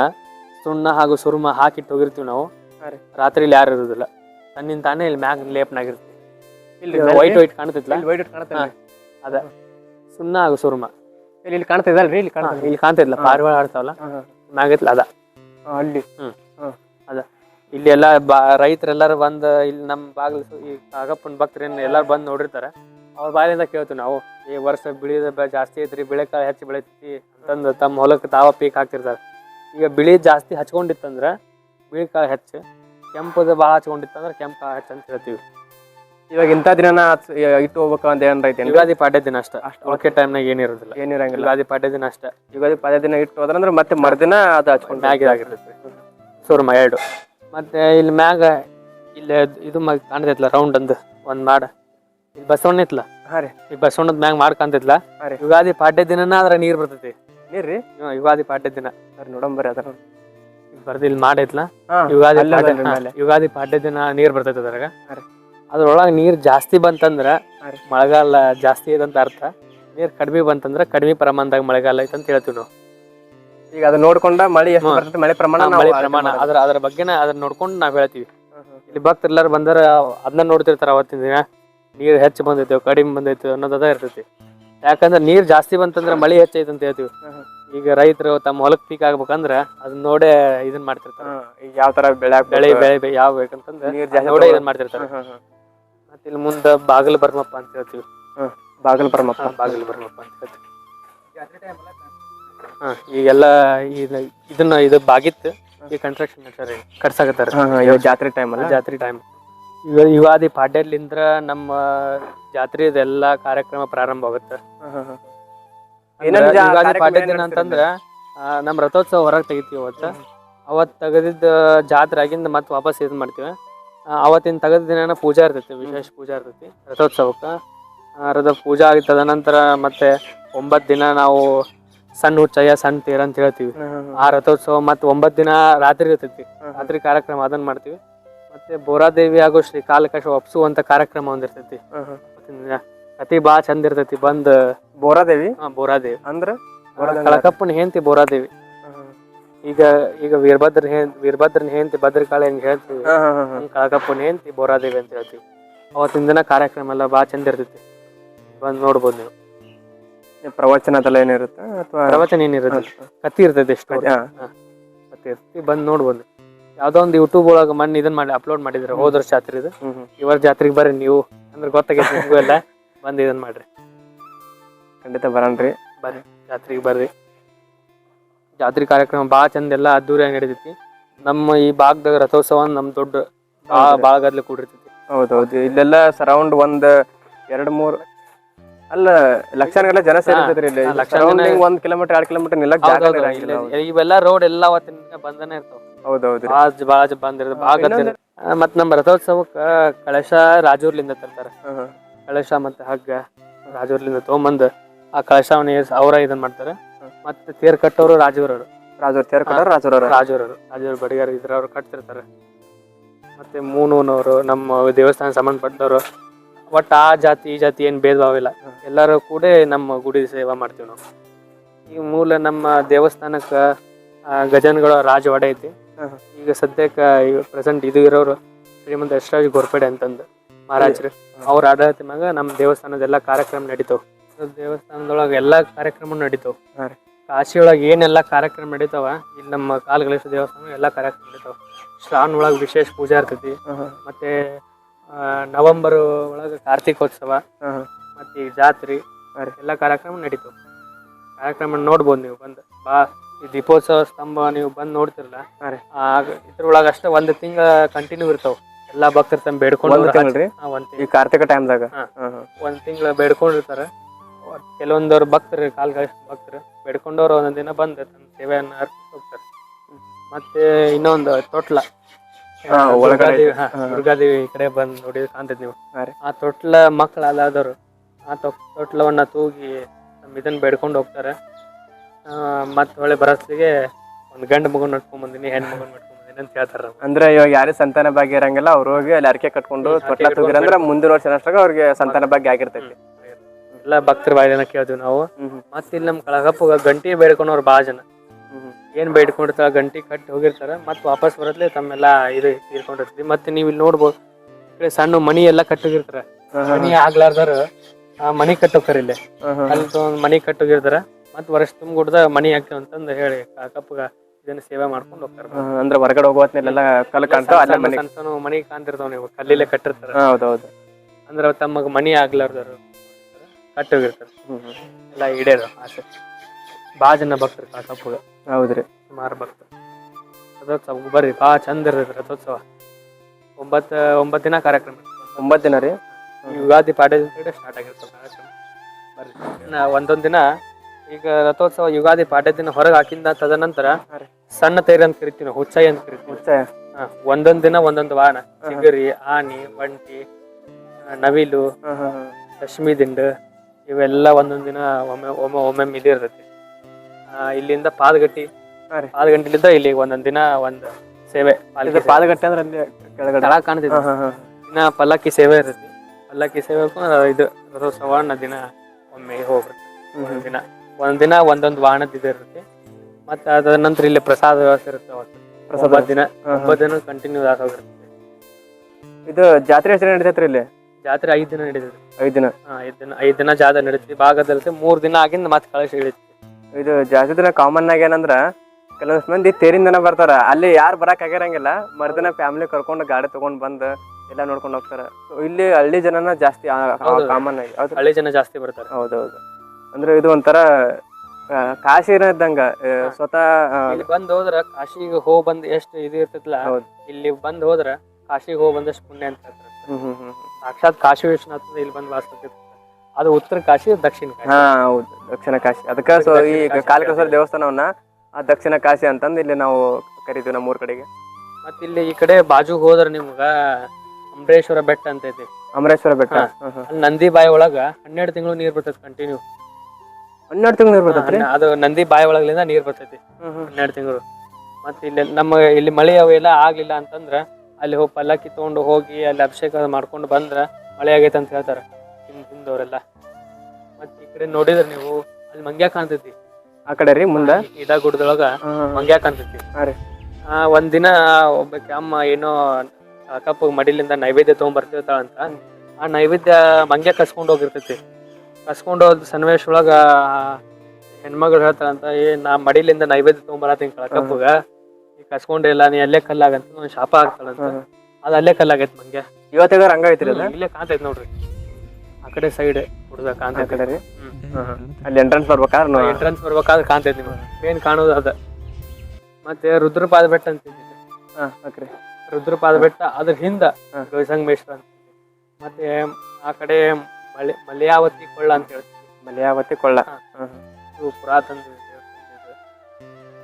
ಸುಣ್ಣ ಹಾಗೂ ಸುರ್ಮ ಹಾಕಿಟ್ಟು ಹೋಗಿರ್ತೀವಿ ನಾವು. ಹಾ ರಾತ್ರಿ ಇಲ್ಲಿ ಯಾರು ಇರೋದಿಲ್ಲ. ತನ್ನಿಂದ ತಾನೇ ಇಲ್ಲಿ ಮ್ಯಾಗ ಲೇಪ್ನಾಗಿರ್ತೀವಿ ಇಲ್ಲಿ ವೈಟ್ ವೈಟ್ ಕಾಣ್ತೈತ್ಲ? ವೈಟ್ ವೈಟ್ ಹಾ. ಅದ. ಸುಣ್ಣ ಹಾಗೂ ಸುರ್ಮ. ಇಲ್ಲಿ ಇಲ್ಲಿ ರೀ ಇಲ್ಲಿ ಕಾಣ್ತಾ ಕಾಣ್ತದೆ. ಇಲ್ಲಿ ಕಾಣ್ತಿದ್ಲ ಪಾರಿವಾಳ ಆಡ್ತಾವಲ್ಲ? ಮ್ಯಾಗೈತ್ಲ ಅದ. ಅಲ್ಲಿ. ಅದ. ಇಲ್ಲಿ ಎಲ್ಲ ಬಾ ರೈತರೆಲ್ಲರೂ ಬಂದು ಇಲ್ಲಿ ನಮ್ಮ ಬಾಗಿಲು ಈ ಕಾಗಪ್ಪನ ಭಕ್ತರೇನು ಎಲ್ಲರೂ ಬಂದು ನೋಡಿರ್ತಾರ. ಅವ್ರ ಬಾಯಿಂದ ಕೇಳ್ತೀವಿ ನಾವು ಈ ವರ್ಷ ಬಿಳಿ ಬೆ- ಜಾಸ್ತಿ ಐತ್ರಿ ಬೆಳೆಕಾಳು ಹೆಚ್ಚು ಬೆಳಿತೈತಿ ಅಂತಂದು ತಮ್ಮ ಹೊಲಕ್ಕೆ ತಾವ ಪೀಕ್ ಹಾಕ್ತಿರ್ತಾರೆ. ಈಗ ಬಿಳಿ ಜಾಸ್ತಿ ಹಚ್ಕೊಂಡಿತ್ತಂದ್ರೆ ಬಿಳಿ ಕಾಳು ಹೆಚ್ಚು ಕೆಂಪದ ಭಾಳ ಹಚ್ಕೊಂಡಿತ್ತಂದ್ರೆ ಕೆಂಪು ಕಾಳು ಹೆಚ್ಚು ಅಂತ ಹೇಳ್ತೀವಿ. ಇವಾಗ ಇಂಥ ದಿನನ ಹಚ್- ಇಟ್ಟು ಹೋಗ್ಬೇಕು ಅಂತ ಏನಾರ ಐತೆ ಯುಗಾದಿ ಪಾಡ್ಯ ದಿನ ಅಷ್ಟೇ. ಅಷ್ಟು. ಒಳಕೆ ಟೈಮ್ನಾಗ ಏನಿರೋದಿಲ್ಲ ಏನಿರಂಗಿಲ್ಲ ಯುಗಾದಿ ಪಾಡ್ಯ ದಿನ ಅಷ್ಟೇ. ಯುಗಾದಿ ಪಾಡ್ಯ ದಿನ ಇಟ್ಟು ಹೋದ್ರಂದ್ರೆ ಮತ್ತೆ ಮರುದಿನ ಅದು ಹಚ್ಕೊಂಡು ಮ್ಯಾಗಿದಾಗಿರ್ತೈತಿ ಸುರ್ಮ ಎರಡು. ಮತ್ತೆ ಇಲ್ಲಿ ಮ್ಯಾಗ ಇಲ್ಲಿ ಇದು ಮ ಕಾಣ್ತೈತಲ್ಲ ರೌಂಡ್ ಅಂದು ಒಂದು ಮಾಡ. ಬಸವಣ್ಣ ಐತ್ಲ ಹಾ ರೀ ಈ ಬಸವಣ್ಣದ ಮ್ಯಾಗ ಹಾ ರೀ. ಯುಗಾದಿ ಪಾಡ್ಯ ದಿನನ ಅದ್ರ ನೀರ್ ಬರ್ತೈತಿ ನೀರ್ರಿ ಹ್ಮ್, ಯುಗಾದಿ ಪಾಡ್ಯ ದಿನ ಸರ್ ಅದ್ರ ಅದರ ಬರ್ದಿ ಇಲ್ಲಿ ಮಾಡೈತ್ಲ ಹಾ ಯುಗಾದಿ ಅಲ್ಲೇ ಪಾಡ್ಯ ಅದಲ್ರಿ ಹಾ, ಮೇಲೆ. ಯುಗಾದಿ ಪಾಡ್ಯ ದಿನ ನೀರ್ ಬರ್ತೈತಿ ಅದ್ರಾಗ ಹಾ ರೀ. ಅದ್ರೊಳಗ ನೀರ್ ಜಾಸ್ತಿ ಬಂತಂದ್ರ ಹಾ ರೀ. ಮಳೆಗಾಲ ಜಾಸ್ತಿ ಐತಂತ ಅರ್ಥ ನೀರ್ ಕಡಿಮೆ ಬಂತಂದ್ರ ಕಡಿಮೆ ಪ್ರಮಾಣದಾಗ ಮಳೆಗಾಲ ಐತೆ ಅಂತ ಹೇಳ್ತೀವಿ ನಾವು ಈಗ ಅದನ್ನ ನೋಡ್ಕೊಂಡ ಮಳೆ ಎಷ್ಟು ಹ್ಮ್. ಬರ್ತೈತೆ ಮಳೆ ಪ್ರಮಾಣ ನಾವು ಮಳೆ ಅಳತೆ ಪ್ರಮಾಣ ಮಾಡೋದು. ಅದ್ರ ಅದ್ರ ಬಗ್ಗೆನ ಅದನ್ನ ನೋಡ್ಕೊಂಡು ನಾವ್ ಹೇಳ್ತೀವಿ ಹ್ಮ್, ಹ್ಮ್. ಇಲ್ಲಿ ಭಕ್ತರೆಲ್ಲರೂ ಬಂದಾರ ಅದನ್ನ ನೋಡ್ತಿರ್ತಾರ ಅವತ್ತಿನ ದಿನ ನೀರ್ ಹೆಚ್ಚು ಬಂದೈತೆ ಕಡಿಮೆ ಬಂದೈತೆ ಅನ್ನೋದ ಇರ್ತೈತಿ. ಯಾಕಂದ್ರೆ ನೀರ್ ಜಾಸ್ತಿ ಬಂತಂದ್ರೆ ಮಳೆ ಹೆಚ್ಚೈತೆ ಅಂತ ಹೇಳ್ತೀವಿ. ಈಗ ರೈತರು ತಮ್ಮ ಹೊಲಕ್ ಪೀಕ್ ಆಗ್ಬೇಕಂದ್ರ ಅದನ್ನ ನೋಡೇ ಇದನ್ ಮಾಡ್ತಿರ್ತಾರೆ. ಈಗ ಯಾವ ತರ ಬೆಳೆ? ಬೆಳೆ ಬೆಳೆ ಯಾವ ಬೇಕಂತಂದ್ರೆ ನೀರು ಜಾಸ್ತಿ ನೋಡೇ ಇದನ್ನ ಮಾಡ್ತಿರ್ತಾರೆ. ಮತ್ತೆ ಇಲ್ಲಿ ಮುಂದೆ ಬಾಗಿಲು ಬರ್ಮಪ್ಪ ಅಂತ ಹೇಳ್ತೀವಿ. ಬಾಗಲ್ ಬರ್ಮಪ್ಪ ಬಾಗಿಲು ಬರ್ಮಪ್ಪ ಅಂತ ಹೇಳ್ತೀವಿ. ಹಾ ಈಗೆಲ್ಲ ಇದ್- ಇದನ್ನ ಇದು ಬಾಗಿತ್ತು ಈ ಕನ್ಸ್ಟ್ರಕ್ಷನ್ ಕಟ್ಸಾಕತ್ತಾರ. ಜಾತ್ರೆ ಟೈಮ್ ಅಲ್ಲ? ಜಾತ್ರೆ ಟೈಮ್ ಯುಗಾದಿ ಪಾಡ್ಯಲಿಂದ್ರ ನಮ್ಮ ಜಾತ್ರೆದೆಲ್ಲ ಕಾರ್ಯಕ್ರಮ ಪ್ರಾರಂಭ ಆಗುತ್ತೆ. ಏನೇನ್ ಜಾ- ಯುಗಾದಿ ಕಾರ್ಯಕ್ರಮ ಪಾಡ್ಯ ಏನ್ ದಿನ ನಡ್ಸ್ತೀರಿ ಅಂತಂದ್ರ ಆ, ನಮ್ ರಥೋತ್ಸವ ಹೊರಗೆ ತೆಗಿತೀವಿ ಅವತ್ತ. ಅವತ್ ತೆಗೆದಿದ್ದ ಜಾತ್ರೆ ಆಗಿಂದ ಮತ್ತೆ ವಾಪಸ್ ಇದು ಮಾಡ್ತೀವಿ. ಆ, ಅವತ್ತಿನ ತೆಗೆದ ದಿನ ಪೂಜಾ ಇರ್ತೈತಿ ವಿಶೇಷ ಪೂಜಾ ಇರ್ತೈತಿ ರಥೋತ್ಸವಕ್ಕ. ರಥ ಪೂಜಾ ಆಗಿತ್ತು ತದನಂತರ ಮತ್ತೆ ಒಂಬತ್ತು ದಿನ ನಾವು ಸಣ್ಣ ಹುಚ್ಚಯ್ಯ ಸಣ್ಣ ತೀರ ಅಂತ ಹೇಳ್ತೀವಿ. ಆ ರಥೋತ್ಸವ ಮತ್ತೆ ಒಂಬತ್ತು ದಿನ ರಾತ್ರಿ ಇರ್ತೈತಿ. ರಾತ್ರಿ ಕಾರ್ಯಕ್ರಮ ಅದನ್ನ ಮಾಡ್ತೀವಿ. ಮತ್ತೆ ಬೋರಾದೇವಿ ಹಾಗೂ ಶ್ರೀ ಕಾಲಕಾಶ ಒಪ್ಸುವಂತ ಕಾರ್ಯಕ್ರಮ ಒಂದಿರ್ತೈತಿ ಅತಿ ಬಾ ಕತಿ ಬಾಳ ಚಂದ ಇರ್ತೈತಿ ಬಂದ್ ಬೋರಾದೇವಿ ಆ, ಬೋರಾದೇವಿ ಅಂದ್ರ ಕಳಕಪ್ಪನ ಹೆಂಡತಿ ಬೋರಾದೇವಿ ಈಗ ಈಗ ವೀರಭದ್ರ ವೀರಭದ್ರನ ಹೆಂಡತಿ ಭದ್ರಕಾಳಿ ಹೆಂಗ್ ಹೇಳ್ತೀವಿ. ಹಂಗ್ ಕಳಕಪ್ಪನ ಹೆಂಡತಿ ಬೋರಾದೇವಿ ಅಂತ ಹೇಳ್ತೀವಿ. ಅವತ್ತಿನ ದಿನ ಕಾರ್ಯಕ್ರಮ ಎಲ್ಲ ಬಾ ಚಂದ ಇರ್ತೈತಿ. ಬಂದ್ ನೋಡ್ಬೋದು ನೀವು. ಪ್ರವಚನ ಅದೆಲ್ಲ ಏನಿರುತ್ತೆ? ಅಥವಾ ಪ್ರವಚನ ಏನಿರುತ್ತೆ ಕತ್ತಿ ಇರ್ತೈತಿ ಎಷ್ಟು ಹಾ. ಕತ್ತಿ ಇರ್ತೈತಿ ಬಂದ್ ನೋಡ್ಬೋದು ಯಾವ್ದೋ ಒಂದು ಯೂಟ್ಯೂಬ್ ಒಳಗ ಮಣ್ಣ ಇದನ್ನ ಮಾಡಿ ಅಪ್ಲೋಡ್ ಮಾಡಿದ್ರೆ ಹೋದ್ರ ಜಾತ್ರೆ ಇದು. ಹ್ಮ್, ಹ್ಮ್. ಇವರ್ ಜಾತ್ರೆಗೆ ಬರ್ರಿ ನೀವು. ಅಂದ್ರೆ ಗೊತ್ತಾಗೈತಿ ನಿಮ್ಗೂ ಎಲ್ಲ. ಬಂದ್ ಇದನ್ ಮಾಡ್ರಿ. ಖಂಡಿತ ಬರಣ್ರಿ. ಬರ್ರಿ ಜಾತ್ರೆಗೆ ಬರ್ರಿ. ಜಾತ್ರೆ ಕಾರ್ಯಕ್ರಮ ಭಾಳ ಚಂದ ಎಲ್ಲ ಅದ್ದೂರಿಯಾಗಿ ನಡೀತೈತಿ. ನಮ್ಮ ಈ ಭಾಗದಾಗ ರಥೋತ್ಸವ ನಮ್ ದೊಡ್ಡ ಭಾಳ ಗದ್ಲ ಕೂಡಿರ್ತೈತಿ. ಹೌದೌದು. ಇಲ್ಲೆಲ್ಲ ಸರೌಂಡ್ ಒಂದ್ ಎರಡ್ ಮೂರ್ ಅಲ್ಲ ಲಕ್ಷಾನುಗಟ್ಟಲೆ ಜನ ಸೇರಿರ್ತೈತ್ರಿ ಇಲ್ಲಿ. ಲಕ್ಷಾನ ಲಕ್ಷಾನ್ ಒಂದ್ ಕಿಲೋಮೀಟರ್ ಎರಡ್ ಕಿಲೋಮೀಟರ್ ನಿಲ್ಲಕ್ ಜಾಗ ಇಲ್ಲಿ ಇವೆಲ್ಲ ರೋಡ್ ಎಲ್ಲಾ ಅವತ್ತಿನ ದಿನ ಬಂದನೆ ಇರ್ತಾವ. ಹೌದೌದ್ರಿ. ಭಾಳ ಗದ್ಲೆ ಇನ್ನೊಂದು- ಆ, ಮತ್ತ್ ನಮ್ಮ ರಥೋತ್ಸವಕ್ಕ ಕಳಶ ರಾಜೂರ್ಲಿಂದ ತರ್ತಾರ. ಕಳಶ ಮತ್ತೆ ಹಗ್ಗ ರಾಜೂರ್ಲಿಂದ ತಗೊಂಬಂದ್ ಆ ಕಳಶವನ್ನ ಏರ್ಸ್ ಅವರ ಮಾಡ್ತಾರ. ಮಾಡ್ತಾರೆ ಮತ್ತೆ ತೇರ್ ಕಟ್ಟೋರು ರಾಜೂರವರು ರಾಜೂರ್ ತೇರ್ ಕೊಡೋರು ರಾಜೂರವ್ರು ರಾಜೂರವರು ರಾಜೂರ್ ಬಡಿಗಾರ ಇದ್ರವ್ರು ಕಟ್ತಿರ್ತಾರ. ಮತ್ತೆ ಮೂನೂನವರು ನಮ್ಮ ದೇವಸ್ಥಾನ ಸಂಬಂಧಪಟ್ಟವ್ರು ಒಟ್ಟ ಆ ಜಾತಿ ಈ ಜಾತಿ ಏನ್ ಭೇದ ಭಾವ ಇಲ್ಲ ಎಲ್ಲರೂ ಕೂಡ ನಮ್ಮ ಗುಡಿ ಸೇವಾ ಮಾಡ್ತೀವಿ ನಾವು. ಈ ಮೂಲ ನಮ್ಮ ದೇವಸ್ಥಾನಕ್ಕ ಗಜನ್ಗಳ ರಾಜ ಒಡೆ ಐತಿ. ಈಗ ಸದ್ಯಕ್ಕೆ ಈಗ ಪ್ರೆಸೆಂಟ್ ಇದು ಇರೋರು ಶ್ರೀಮಂತ ಯಶರಾಜ್ ಗೋರ್ಪೇಡೆ ಅಂತಂದು ಮಹಾರಾಜ್ರು. ಅವ್ರ ಆಡಳಿತ ಮ್ಯಾಗ ನಮ್ಮ ದೇವಸ್ಥಾನದ ಎಲ್ಲ ಕಾರ್ಯಕ್ರಮ ನಡೀತಾವ. ದೇವಸ್ಥಾನದೊಳಗೆ ಎಲ್ಲಾ ಕಾರ್ಯಕ್ರಮ ನಡೀತಾವ. ಕಾಶಿಯೊಳಗೆ ರೀ. ಕಾಶಿ ಒಳಗೆ ಏನೆಲ್ಲ ಕಾರ್ಯಕ್ರಮ ನಡೀತಾವ ಇಲ್ಲಿ ನಮ್ಮ ಕಾಲಗಣೇಶ ದೇವಸ್ಥಾನ ಎಲ್ಲ ಕಾರ್ಯಕ್ರಮ ನಡೀತಾವ. ಶ್ರಾವಣ ಒಳಗೆ ವಿಶೇಷ ಪೂಜೆ ಇರ್ತೈತಿ. ಮತ್ತೆ ನವೆಂಬರ್ ಒಳಗೆ ಕಾರ್ತಿಕೋತ್ಸವ. ಮತ್ತೆ ಜಾತ್ರಿ ಜಾತ್ರೆ ಎಲ್ಲ ಕಾರ್ಯಕ್ರಮ ನಡೀತಾವ. ಕಾರ್ಯಕ್ರಮ ನೋಡ್ಬೋದು ನೀವು ಬಂದು. ಬಾ. ಈ ದೀಪೋತ್ಸವ ಸ್ತಂಭ ನೀವು ಬಂದು ನೋಡ್ತಿರಲ್ಲ ಹಾ ರೀ. ಆಗ ಇದ್ರೊಳಗೆ ಅಷ್ಟೇ ಒಂದ್ ತಿಂಗಳ ಕಂಟಿನ್ಯೂ ಇರ್ತಾವ ಎಲ್ಲಾ ಭಕ್ತರು ತಮ್ಮ ಬೇಡ್ಕೊಂಡು ಒಂದ್ ತಿಂಗ್ಳ್ರಿ? ಒಂದ್ ಈ ಕಾರ್ತಿಕ ಟೈಮ್ದಾಗ ಹಾ. ಒಂದ್ ತಿಂಗಳ ಬೇಡ್ಕೊಂಡಿರ್ತಾರ ಕೆಲವೊಂದವ್ರು ಭಕ್ತರು ಕಾಲ್ಗಳ ಭಕ್ತರು ಬೇಡ್ಕೊಂಡವ್ರು ಒಂದೊಂದ್ ದಿನ ಬಂದು ತಮ್ಮ ಸೇವೆಯನ್ನ ಅರ್ಪಿಸಿ ಹೋಗ್ತಾರೆ ಮತ್ತೆ ಇನ್ನೊಂದು ತೊಟ್ಲ ಹಾ, ಒಳಗಡೆ ದುರ್ಗಾದೇವಿ ಹಾ, ಹಾ. ದುರ್ಗಾದೇವಿ ಈ ಕಡೆ ಬಂದು ನೋಡಿ ಕಾಣ್ತೈತಿ ನೀವು ಹಾ ರೀ. ಆ ತೊಟ್ಲ ಮಕ್ಕಳು ಅಲ್ಲಾದವರು ಆ ತೊಟ್- ತೊಟ್ಲವನ್ನ ತೂಗಿ ಇದನ್ನ ಬೇಡ್ಕೊಂಡು ಹೋಗ್ತಾರೆ ಮತ್ತ್ ಹೊಳೆ ಬರಸ್ಲಿಗೆ ಒಂದ್ ಗಂಡು ಮಗನ್ ನಡ್ಕೊಂಡ್ ಬಂದಿನಿ ಹೆಣ್ಣು ಮಗನ್ ಬಂದಿನಿ ಅಂತ ಹೇಳ್ತಾರ ಅಂದ್ರೆ ಇವಾಗ ಯಾರೇ ಸಂತಾನ ಭಾಗ್ಯ ಇರಂಗಿಲ್ಲ ಅವ್ರು ಹೋಗಿ ಅಲ್ಲಿ ಅರಕೆ ಕಟ್ಕೊಂಡು ತೊಟ್ಲ ತೂಗಿರ ಅಂದ್ರೆ ಮುಂದಿನ ವರ್ಷ ಅಷ್ಟಾಗ ಅವ್ರಿಗೆ ಸಂತಾನ ಭಾಗ್ಯ ಆಗಿರ್ತೈತಿ. ಎಲ್ಲ ಭಕ್ತರ ಬಾಯಿನ ಕೇಳ್ತೀವಿ ನಾವು. ಮತ್ತೆ ಇಲ್ಲಿ ನಮ್ಮ ಕಳಗಪ್ಪ ಗಂಟಿ ಬೇಡ್ಕೊಂಡವ್ರು ಭಾಳ ಜನ. ಏನ್ ಬೇಡ್ಕೊಂಡಿರ್ತಾರ ಗಂಟಿ ಕಟ್ಟಿ ಹೋಗಿರ್ತಾರ ಮತ್ತೆ ವಾಪಸ್ ಬರತ್ಲೆ ತಮ್ಮೆಲ್ಲ ಇದು ತೀರ್ಕೊಂಡಿರ್ತೀವಿ. ಮತ್ತೆ ನೀವು ಇಲ್ಲಿ ನೋಡ್ಬೋದು ಕಡೆ ಸಣ್ಣ ಮನಿ ಎಲ್ಲ ಕಟ್ಟೋಗಿರ್ತಾರ. ಮನಿ ಆಗ್ಲಾರ್ದಾರ ಆ ಮನಿ ಕಟ್ಟೋಗ್ತಾರ ಇಲ್ಲಿ. ಅಲ್ಲಿ ಮನಿ ಕಟ್ಟೋಗಿರ್ತಾರ. ಮತ್ ವರ್ಷ ತುಂಬಿಡ್ದ ಮನಿ ಹಾಕ್ತೇವೆ ಅಂತಂದು ಹೇಳಿ ಕಪ್ಪಗ ಇದನ್ನ ಸೇವೆ ಮಾಡ್ಕೊಂಡು ಹೋಗ್ತಾರೆ. ಅಂದ್ರೆ ಹೊರಗಡೆ ಹೋಗೋ ಹೊತ್ನೆಲ್ಲ ಕಲ್ ಕಾಣ್ತಾವ ಅಲ್ಲೇ ಮನೆ. ಸಣ್ಣ ಸಣ್ಣ ಮನಿ ಕಾಣ್ತಿರ್ತಾವ ನೀವು ಕಲ್ಲಿಲೆ ಕಟ್ಟಿರ್ತಾರ. ಹೌದು ಹೌದು ಅಂದ್ರೆ ತಮ್ಮಗೆ ಮನಿ ಆಗ್ಲಾರ್ದವ್ರು ಕಟ್ಟೋಗಿರ್ತಾರ ಹ್ಮ್ ಹ್ಮ್. ಎಲ್ಲ ಈಡೇರು ಆಸೆ. ಭಾಳ ಜನ ಭಕ್ತರು ಕಾಕಪ್ಪಗ. ಹೌದ್ರಿ. ಸುಮಾರು ಭಕ್ತರು. ರಥೋತ್ಸವ ಬರ್ರಿ ಭಾಳ ಚಂದ ಇರ್ತೈತೆ ರಥೋತ್ಸವ. ಒಂಬತ್ ಒಂಬತ್ತು ದಿನ ಕಾರ್ಯಕ್ರಮ. ಒಂಬತ್ತು ದಿನ ರೀ? ಈ ಯುಗಾದಿ ಪಾಡ್ಯದಿಂದ ಸ್ಟಾರ್ಟ್ ಆಗಿರ್ತದೆ ಕಾರ್ಯಕ್ರಮ. ಬರ್ರಿ. ನಾ ಒಂದೊಂದ್ ದಿನ ಈಗ ರಥೋತ್ಸವ ಯುಗಾದಿ ಪಾಠ ದಿನ ಹೊರಗೆ ಹಾಕಿದ ತದನಂತರ ಸಣ್ಣ ತೈರ ಅಂತ ಕರಿತೀವಿ ನಾವು ಹುಚ್ಚಾಯಿ ಅಂತ ಕರಿತೀವಿ. ಹುಚ್ಚಾಯ ಹಾ, ಒಂದೊಂದ್ ದಿನ ಒಂದೊಂದು ವಾಹನ ಚಿಗರಿ ಆನಿ ಬಂಟಿ ಆ, ನವಿಲು ಲಕ್ಷ್ಮಿ. ದಿಂಡು ಇವೆಲ್ಲ ಒಂದೊಂದ್ ದಿನ ಒಮ್ಮೆ ಒಮ್ಮೆ ಒಮ್ಮೆ ಇದು ಇರ್ತೈತಿ. ಆ, ಇಲ್ಲಿಂದ ಪಾದಗಟ್ಟಿ ರೀ. ಪಾದಗಟ್ಟಿಲಿಂದ ಇಲ್ಲಿ ಒಂದೊಂದ್ ದಿನ ಒಂದ್ ಸೇವೆ ಇದು ಪಾದಗಟ್ಟಿ ಪಾದಗಟ್ಟೆ ಅಂದ್ರೆ ಅಲ್ಲಿ ಕೆಳಗಡೆ? ಕಾಣ್ತೈತಿ. ಹಾ ದಿನ ಪಲ್ಲಕ್ಕಿ ಸೇವೆ ಇರ್ತೈತಿ. ಪಲ್ಲಕ್ಕಿ ಸೇವೆ ಇದು ರಥೋತ್ಸವ ದಿನ ಒಮ್ಮೆ ಹೋಗ್ಬೇಕು ಒಂದೊಂದ್ ದಿನ. ಒಂದ್ ದಿನ ಒಂದೊಂದು ವಾಹನದ ಇದು ಇರುತ್ತೆ. ಮತ್ತೆ ಅದ ನಂತರ ಇಲ್ಲಿ ಪ್ರಸಾದ ವ್ಯವಸ್ಥೆ ಇರುತ್ತೆ ಅವತ್ತು. ಪ್ರಸಾದ ಒಂಬತ್ತು ದಿನ ಹಾ, ಹಾ. ಒಂಬತ್ತು ದಿನ ಕಂಟಿನ್ಯೂ ಆಗೋಗಿರುತ್ತೆ ಇದು ಜಾತ್ರೆ ಹೆಸರು ನಡೀತೈತ್ರಿ ಇಲ್ಲಿ? ಜಾತ್ರೆ ಐದ್ ದಿನ ನಡೀತದೆ ಐದ್ ದಿನ. ಹಾ ಐದ್ ದಿನ ಐದ್ ದಿನ ಜಾತ್ರೆ ನಡೀತಿ ಭಾಗದಲ್ಲಿ ಮೂರ್ ದಿನ ಆಗಿಂದ ಮತ್ತೆ ಕಳಶ ಇಳಿತಿ ಇದು ಜಾಸ್ತಿ ದಿನ ಕಾಮನ್ ಆಗಿ ಏನಂದ್ರ ಕೆಲವೊಂದ್ ಮಂದಿ ತೇರಿನ ದಿನ ಬರ್ತಾರ. ಅಲ್ಲಿ ಯಾರು ಬರಕ್ ಆಗಿರಂಗಿಲ್ಲ. ಮರ್ದಿನ ಫ್ಯಾಮಿಲಿ ಕರ್ಕೊಂಡು ಗಾಡಿ ತಗೊಂಡ್ ಬಂದ್ ಎಲ್ಲ ನೋಡ್ಕೊಂಡು ಹೋಗ್ತಾರ. So, ಇಲ್ಲಿ ಹಳ್ಳಿ ಜನನ ಜಾಸ್ತಿ ಹೌದು. ಕಾಮನ್ ಆಗಿ ಹೌದು. ಹಳ್ಳಿ ಜನ ಜಾಸ್ತಿ ಬರ್ತಾರೆ. ಹೌದೌದು. ಅಂದ್ರೆ ಇದು ಒಂಥರ ಕಾಶಿನ ಇದ್ದಂಗ ಆ, ಸ್ವತಃ ಆ, ಇಲ್ಲಿ ಬಂದ್ ಹೋದ್ರ ಕಾಶಿಗೆ ಹೋಗ್ ಬಂದ್ ಎಷ್ಟು ಇದು ಇರ್ತೈತಲ್ಲ ಹೌದು. ಇಲ್ಲಿ ಬಂದ್ ಹೋದ್ರ ಕಾಶಿಗೆ ಹೋಗ್ ಬಂದಷ್ಟು ಪುಣ್ಯ ಅಂತ ಹೇಳ್ತಾರೆ. ಹ್ಮ್ ಹ್ಮ್ ಹ್ಮ್. ಹ್ಮ್. ಸಾಕ್ಷಾತ್ ಕಾಶಿ ವಿಶ್ವನಾಥ ಇಲ್ಲಿ ಬಂದ್ ವಾಸ ಅದು ಉತ್ತರ ಕಾಶಿ ದಕ್ಷಿಣ ಕಾಶಿ. ಹಾ ಹೌದು. ದಕ್ಷಿಣ ಕಾಶಿ. ಅದಕ್ಕ ಸೊ ಈ ದಕ್ಷಿಣ ಕಾಶಿ ಕಾಲಿಕೇಶ್ವರ ದೇವಸ್ಥಾನವನ್ನ ಆ ದಕ್ಷಿಣ ಕಾಶಿ ಅಂತಂದು ಇಲ್ಲಿ ನಾವು ಕರಿತೀವಿ ನಮ್ಮ ಊರ್ ಕಡೆಗೆ. ಮತ್ ಇಲ್ಲಿ ಈ ಕಡೆ ಬಾಜು ಹೋದ್ರ ನಿಮ್ಗ ಅಂಬರೇಶ್ವರ ಬೆಟ್ಟ ಅಂತ ಐತಿ. ಅಮರೇಶ್ವರ ಬೆಟ್ಟ. ಹಾ. ಹ್ಮ್ ಹ್ಮ್. ಅಲ್ಲಿ ನಂದಿ ಬಾಯಿ ಒಳಗ ಹನ್ನೆರಡು ತಿಂಗಳು ನೀರ್ ಬರ್ತೈತಿ ಕಂಟಿನ್ಯೂ ಹನ್ನೆರಡು ತಿಂಗಳು ಇರ್ಬೋದತ್ರಿ ಅದು ನಂದಿ ಬಾಯಿ ಒಳಗಿಂದ ನೀರ್ ಬರ್ತೈತಿ. ಹನ್ನೆರಡು ತಿಂಗಳು. ಮತ್ತೆ ಇಲ್ಲಿ ನಮ್ಮ ಇಲ್ಲಿ ಮಳೆ ಅವೆಲ್ಲ ಆಗ್ಲಿಲ್ಲ ಅಂತಂದ್ರ ಅಲ್ಲಿ ಹೋಗಿ ಪಲ್ಲಕ್ಕಿ ತಗೊಂಡು ಹೋಗಿ ಅಲ್ಲಿ ಅಭಿಷೇಕ ಮಾಡ್ಕೊಂಡು ಬಂದ್ರ ಮಳೆ ಆಗೈತೆ ಅಂತ ಹೇಳ್ತಾರ ಹಿಂದ್ ಹಿಂದವ್ರೆಲ್ಲ. ಮತ್ ಈ ಕಡೆ ನೋಡಿದ್ರ ನೀವು ಅಲ್ಲಿ ಮಂಗ್ಯ ಕಾಣ್ತೈತಿ. ಆ ಕಡೆ ರೀ ಮುಂದ? ಇದ ಗುಡ್ದೊಳಗ ಮಂಗ್ಯಾ ಕಾಣ್ತೈತಿ. ಹಾ ರೀ. ಆ ಒಂದಿನ ಒಬ್ಬ ಅಮ್ಮ ಏನೋ ಕಪ್ಪು ಮಡಿಲಿಂದ ನೈವೇದ್ಯ ಅಂತ ಆ ನೈವೇದ್ಯ ಮಂಗ್ಯ ಕಸ್ಕೊಂಡು ಹೋಗಿರ್ತೈತಿ. ಕಸ್ಕೊಂಡ್ ಹೋದ್ ಸನ್ನಿವೇಶ ಒಳಗ ಹೆಣ್ಮಗಳು ಹೇಳ್ತಾರಂತ ಏ ನಾ ಮಡಿಲಿಂದ ನೈವೇದ್ಯ ತಗೊಂಬರತ್ತೀನಿ ಕಳಕಪ್ಪಗ ಈ ಕಸ್ಕೊಂಡಿಲ್ಲ ನೀ ಅಲ್ಲೇ ಕಲ್ಲಾಗಂತ ಒಂದ್ ಶಾಪ ಆಗ್ತಾಳಂತ ಅದು ಅಲ್ಲೇ ಕಲ್ಲಾಗೈತಿ ನಂಗೆ. ಇವತ್ತಿಗ ರಂಗ ಅದ? ಇಲ್ಲೇ ಕಾಣ್ತೈತಿ ನೋಡ್ರಿ. ಆ ಕಡೆ ಸೈಡ್ ಹುಡುಗ ಕಾಂತೈತಿ ಕಡೆ ರೀ. ಅಲ್ಲಿ ಎಂಟ್ರೆನ್ಸ್ ಬರ್ಬೇಕಾದ್ರೆ ನೋ- ಎಂಟ್ರೆನ್ಸ್ ಬರ್ಬೇಕಾದ್ರೆ ಕಾಣ್ತೈತಿ ನಿಮ್ಗೆ. ಏನ್ ಕಾಣೋದು ಅದ. ಮತ್ತೆ ರುದ್ರಪಾದ ಬೆಟ್ಟ ಅಂತ. ಹಾ ರುದ್ರಪಾದ ಬೆಟ್ಟ ಅದ್ರ ಹಿಂದ. ಗವಿಸಂಗಮೇಶ್ವರ ಅಂತ ಮತ್ತೆ ಆ ಕಡೆ ಮಲೆ ಮಲಯಾವತಿ ಕೊಳ್ಳ ಅಂತ ಹೇಳ್ತೀವಿ ಮಲಯಾವತಿ ಕೊಳ್ಳ ಹಾ. ಇದು ಪುರಾತನ ದೇವಸ್ಥಾನ ಇದು.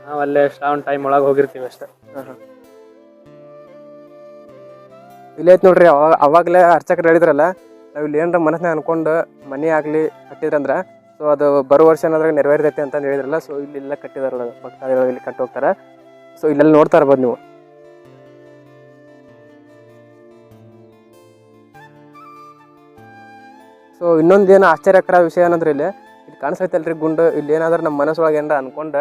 ನಾವ್ ಅಲ್ಲೇ ಶ್ರಾವಣ ಟೈಮ್ ಒಳಗೆ ಹೋಗಿರ್ತೀವಿ ಅಷ್ಟೇ. ಇಲ್ಲೇ ಐತ್ ನೋಡ್ರಿ ಅವಾಗ ಅವಾಗಲೇ ಅರ್ಚಕರು ಹೇಳಿದ್ರಲ್ಲ ನಾವು ಇಲ್ಲಿ ಏನಾರ ಮನಸ್ಸಿನ ಅನ್ಕೊಂಡು ಮನೆ ಆಗಲಿ ಕಟ್ಟಿದ್ರಂದ್ರೆ ಸೊ ಅದು ಬರೋ ವರ್ಷ ಏನಾದ್ರಾಗ ನೆರವೇರ್ತೈತೆ ಅಂತ ಹೇಳಿದ್ರಲ್ಲ ಸೊ ಇಲ್ಲೆಲ್ಲ ಕಟ್ಟಿದಾರಲ್ಲ ಭಕ್ತಾದಿಗಳು ಇಲ್ಲಿ ಕಟ್ಟಿ ಹೋಗ್ತಾರೆ ಸೊ ಇಲ್ಲೆಲ್ಲ ನೋಡ್ತಾ ಇರ್ಬೋದು ನೀವು ಸೊ ಇನ್ನೊಂದು ಏನು ಆಶ್ಚರ್ಯಕರ ವಿಷಯ ಏನಂದ್ರೆ ಇಲ್ಲಿ ಇಲ್ಲಿ ಕಾಣಿಸ್ತೈತಲ್ರಿ ಗುಂಡು, ಇಲ್ಲಿ ಏನಾದ್ರೂ ನಮ್ಮ ಮನಸ್ಸೊಳಗೆ ಏನಾರ ಅನ್ಕೊಂಡ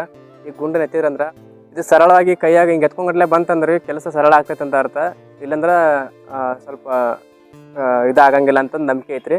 ಈ ಗುಂಡು ನೆತ್ತಿದ್ರಂದ್ರೆ ಇದು ಸರಳವಾಗಿ ಕೈಯಾಗ ಹಿಂಗೆ ಎತ್ಕೊಂಡ್ಗಟ್ಲೆ ಬಂತಂದ್ರೆ ಕೆಲಸ ಸರಳ ಆಗ್ತೈತೆ ಅಂತ ಅರ್ಥ. ಇಲ್ಲಂದ್ರೆ ಸ್ವಲ್ಪ ಇದಾಗಂಗಿಲ್ಲ ಅಂತಂದು ನಂಬಿಕೆ ಐತ್ರಿ.